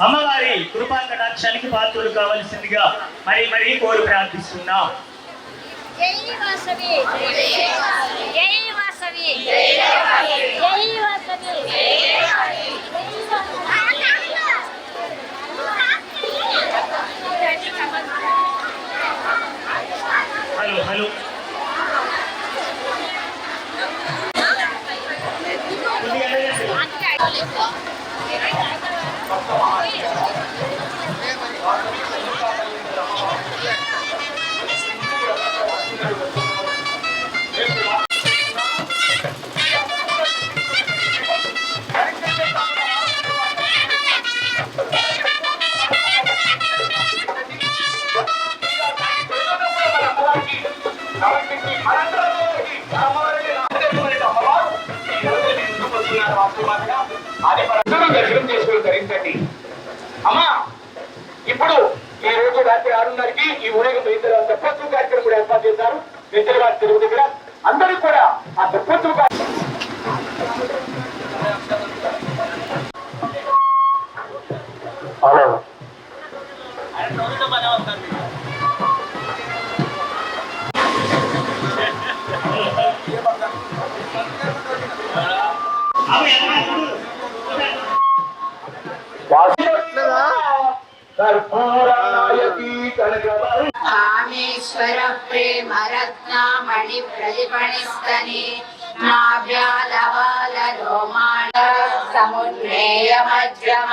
అమ్మవారి కృపా కటాక్షానికి పాత్రలు కావలసిందిగా మరి మరి కోరి ప్రార్థిస్తున్నాం. జై వాసవి జై వాసవి జై వాసవి హలో హలో. కొద్దిగా కామేశ్వర ప్రేమ రత్నామణి ప్రతిపణిస్తని నాభ్యాలవాల రోమాణ సమున్నేయ మధ్యమ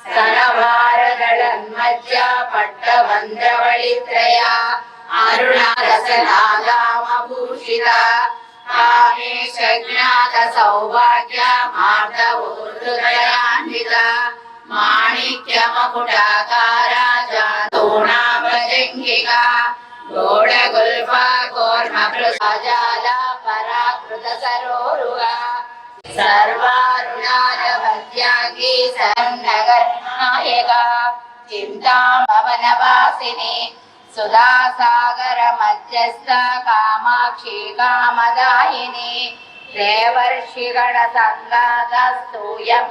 స్తనవారదళన్మధ్య పట్టబంధ్రవళిత్రయ అరుణరసనాదామభూషిత కామేశ జ్ఞాత సౌభాగ్య మార్దవోర్హృదయాన్విత మాణిక్యమకుటాకార జాతూణాభజంగిక గోడగుల్ఫ కోర్మ ప్రజాల పరాకృత సరోరుగ సర్వారుణాల భద్యాంగి సన్నగర్ నాయక చింతామవనవాసిని సుధాసాగర మధ్యస్థ కామాక్షి కామదాయిని దేవర్షిగణ సంగాత స్తూయమాత్మవైభవ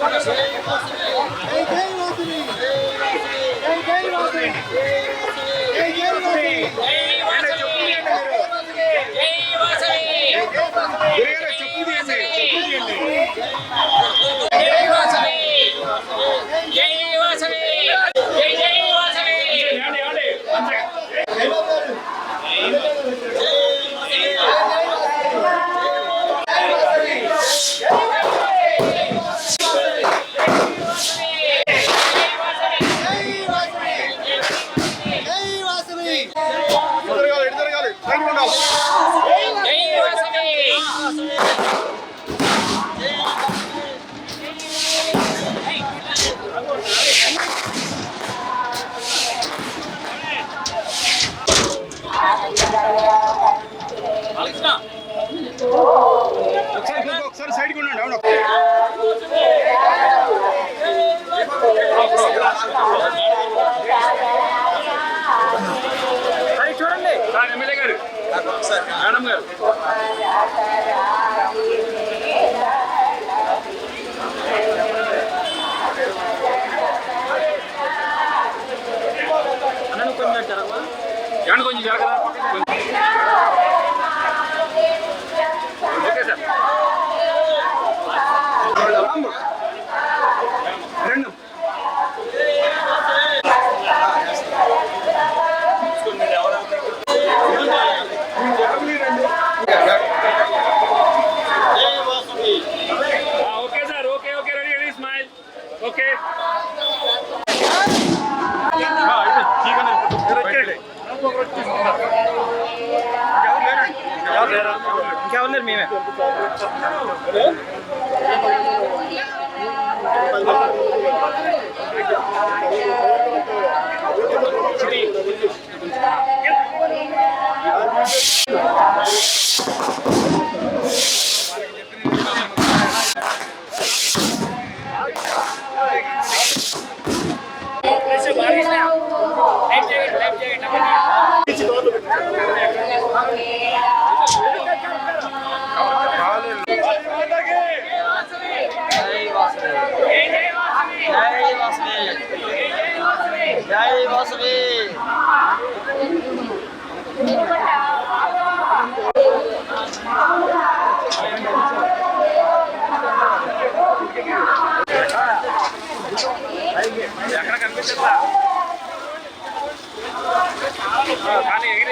ఒకసారి మేడం क्या उन्नर 됐다. 어, 가네, 그래.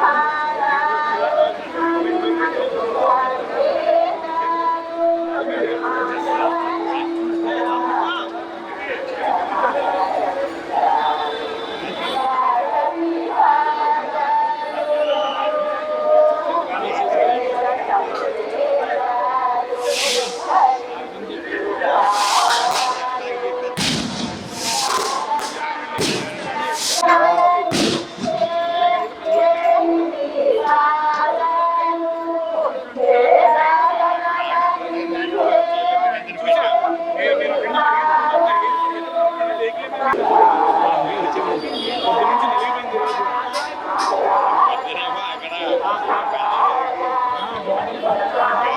他 Thank you.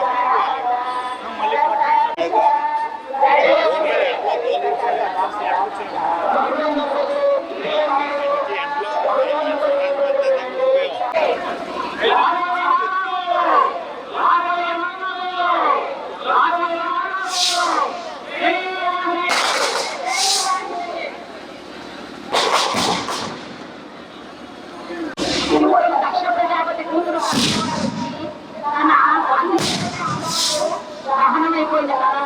Punya.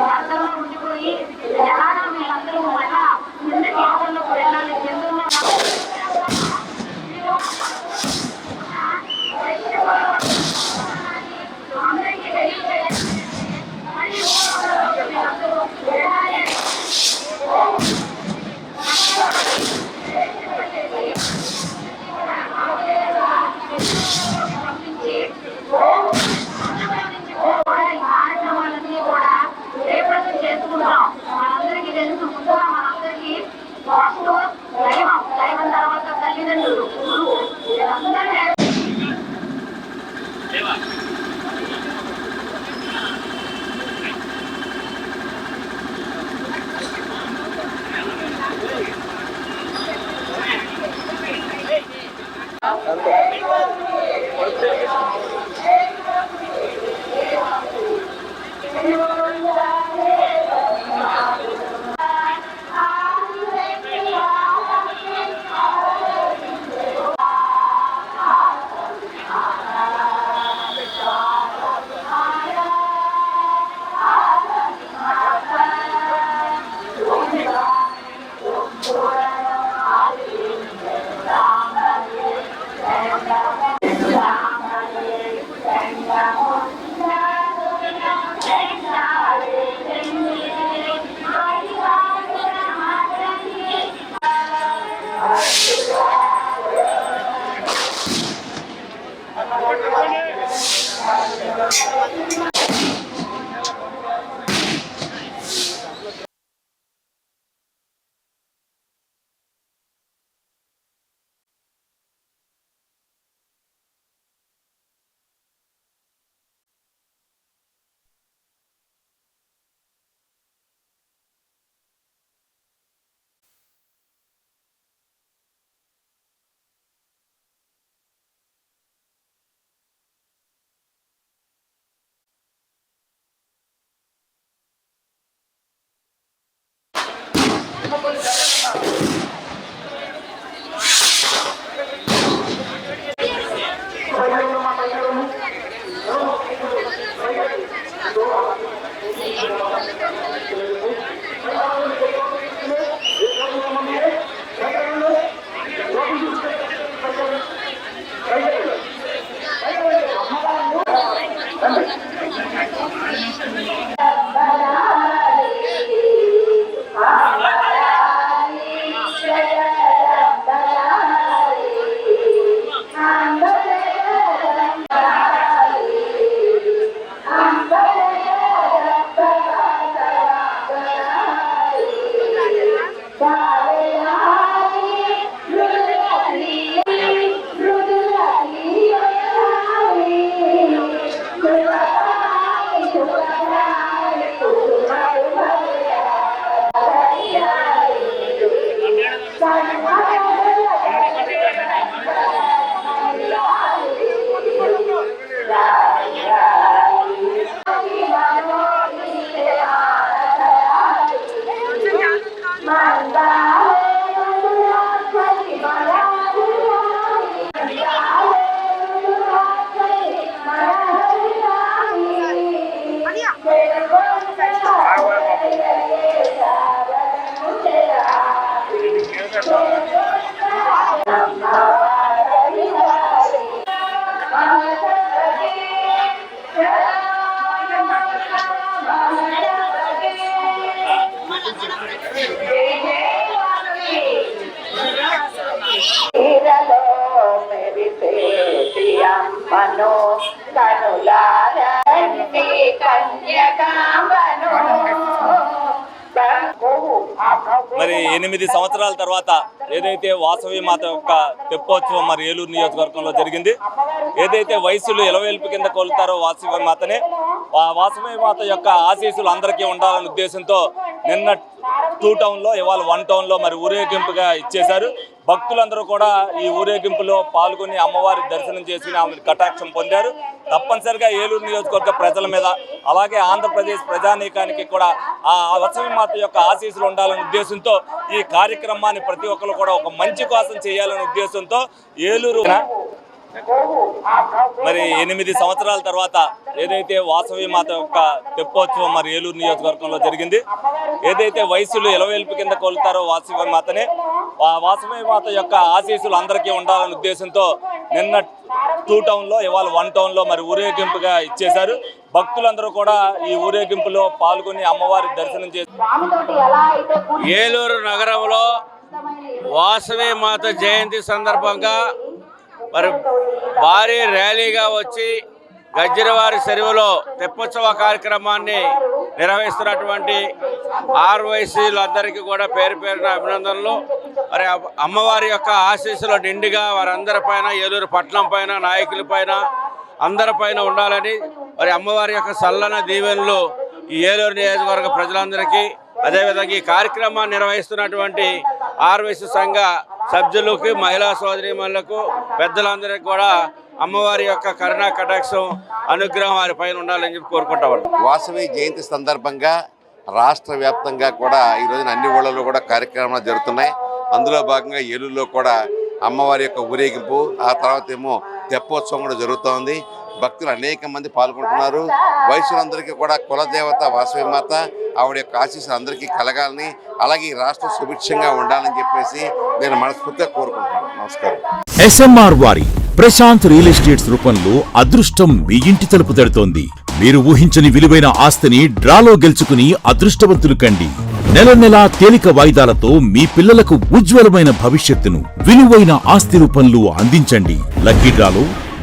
భారతంలో ఉండిపోయి Silent కనులారంటి మరి ఎనిమిది సంవత్సరాల తర్వాత ఏదైతే వాసవి మాత యొక్క తెప్పోత్సవం మరి ఏలూరు నియోజకవర్గంలో జరిగింది ఏదైతే వయసులు ఇలవేల్పు కింద కోలుతారో వాసవి మాతనే వాసవి మాత యొక్క ఆశీస్సులు అందరికీ ఉండాలనే ఉద్దేశంతో నిన్న టూ టౌన్లో ఇవాళ వన్ టౌన్లో మరి ఊరేగింపుగా ఇచ్చేశారు. భక్తులందరూ కూడా ఈ ఊరేగింపులో పాల్గొని అమ్మవారి దర్శనం చేసి ఆమె కటాక్షం పొందారు. తప్పనిసరిగా ఏలూరు నియోజకవర్గ ప్రజల మీద అలాగే ఆంధ్రప్రదేశ్ ప్రజానీకానికి కూడా ఆ వసవి మాత యొక్క ఆశీస్సులు ఉండాలనే ఉద్దేశంతో ఈ కార్యక్రమాన్ని ప్రతి ఒక్కరు కూడా ఒక మంచి కోసం చేయాలనే ఉద్దేశంతో ఏలూరు మరి ఎనిమిది సంవత్సరాల తర్వాత ఏదైతే వాసవి మాత యొక్క తెప్పోత్సవం మరి ఏలూరు నియోజకవర్గంలో జరిగింది ఏదైతే వయసులు ఇలవేల్పు కింద కోలుతారో వాసవి మాతనే ఆ వాసవి మాత యొక్క ఆశీస్సులు అందరికీ ఉండాలనే ఉద్దేశంతో నిన్న టూ టౌన్లో ఇవాళ వన్ టౌన్లో మరి ఊరేగింపుగా ఇచ్చేశారు. భక్తులందరూ కూడా ఈ ఊరేగింపులో పాల్గొని అమ్మవారి దర్శనం చేసి ఏలూరు నగరంలో వాసవి మాత జయంతి సందర్భంగా మరి భారీ ర్యాలీగా వచ్చి గజ్జరవారి చెరువులో తెప్పోత్సవ కార్యక్రమాన్ని నిర్వహిస్తున్నటువంటి ఆర్వైసీలందరికీ కూడా పేరు పేరున అభినందనలు. మరి అమ్మవారి యొక్క ఆశీస్సులు నిండుగా వారందరి పైన ఏలూరు పట్నం పైన నాయకుల పైన అందరి పైన ఉండాలని మరి అమ్మవారి యొక్క చల్లన దీవెనలు ఈ ఏలూరు నియోజకవర్గ ప్రజలందరికీ అదేవిధంగా ఈ కార్యక్రమాన్ని నిర్వహిస్తున్నటువంటి ఆర్వైస్ సంఘ సభ్యులకు మహిళా సోదరిమణులకు పెద్దలందరికీ కూడా అమ్మవారి యొక్క కరుణా కటాక్షం అనుగ్రహం వారి పైన ఉండాలని చెప్పి కోరుకుంటా వాసవి జయంతి సందర్భంగా రాష్ట్ర వ్యాప్తంగా కూడా ఈ రోజున అన్ని ఊళ్ళలో కూడా కార్యక్రమాలు జరుగుతున్నాయి. అందులో భాగంగా ఏలూరులో కూడా అమ్మవారి యొక్క ఊరేగింపు ఆ తర్వాత ఏమో తెప్పోత్సవం కూడా జరుగుతోంది. భక్తులు అనేక మంది పాల్గొంటున్నారు. వయసులందరికీ కూడా కులదేవత వాసవి మాత ఆవిడ యొక్క ఆశీస్సులు అందరికీ కలగాలని అలాగే ఈ రాష్ట్రం సుభిక్షంగా ఉండాలని చెప్పేసి నేను మనస్ఫూర్తిగా కోరుకుంటున్నాను. నమస్కారం. ఎస్ఎంఆర్ వారి ప్రశాంత్ రియల్ ఎస్టేట్స్ రూపంలో అదృష్టం మీ ఇంటి తలుపు తడుతోంది. మీరు ఊహించని విలువైన ఆస్తిని డ్రాలో గెలుచుకుని అదృష్టవంతులు కండి. నెల నెలా తేలిక వాయిదాలతో మీ పిల్లలకు ఉజ్వలమైన భవిష్యత్తును విలువైన ఆస్తి రూపంలో అందించండి. లక్కీ డ్రాలో